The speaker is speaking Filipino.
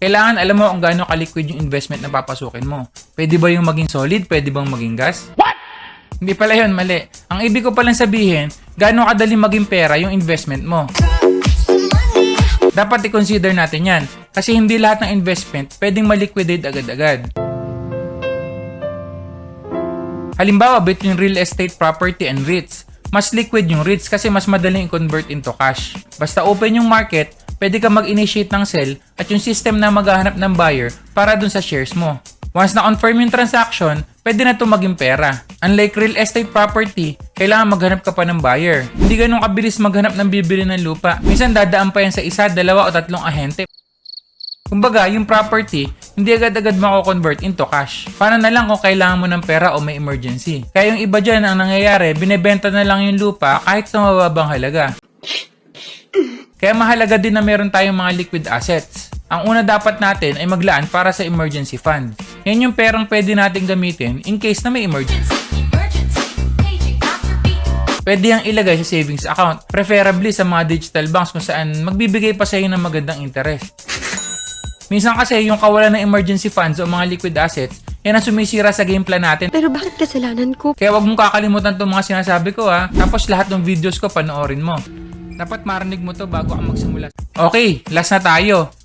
Kailangan alam mo kung gaano ka-liquid yung investment na papasukin mo. Pwede ba yung maging solid? Pwede bang maging gas? What? Hindi pala yun, mali. Ang ibig ko palang sabihin, gaano kadali maging pera yung investment mo. Dapat i-consider natin yan. Kasi hindi lahat ng investment pwedeng maliquidate agad-agad. Halimbawa, between real estate property and REITs, mas liquid yung REITs kasi mas madaling i-convert into cash. Basta open yung market, pwede ka mag-initiate ng sell at yung system na maghahanap ng buyer para dun sa shares mo. Once na-confirm yung transaction, pwede na ito maging pera. Unlike real estate property, kailangan maghanap ka pa ng buyer. Hindi ganun kabilis maghanap ng bibili ng lupa. Minsan dadaan pa yan sa isa, dalawa o tatlong ahente. Kumbaga, yung property, hindi agad-agad mako-convert into cash. Paano na lang kung kailangan mo ng pera o may emergency. Kaya yung iba dyan, ang nangyayari, binebenta na lang yung lupa kahit sa mababang halaga. Kaya mahalaga din na meron tayong mga liquid assets. Ang una dapat natin ay maglaan para sa emergency fund. Yan yung perang pwede natin gamitin in case na may emergency. Pwede yung ilagay sa savings account, preferably sa mga digital banks kung saan magbibigay pa sa iyo ng magandang interest. Minsan kasi yung kawalan ng emergency funds o mga liquid assets, yan ang sumisira sa game plan natin. Pero bakit kasalanan ko? Kaya wag mong kakalimutan itong mga sinasabi ko ha. Tapos lahat ng videos ko panoorin mo. Dapat marinig mo to bago ka magsimula. Okay, last na tayo.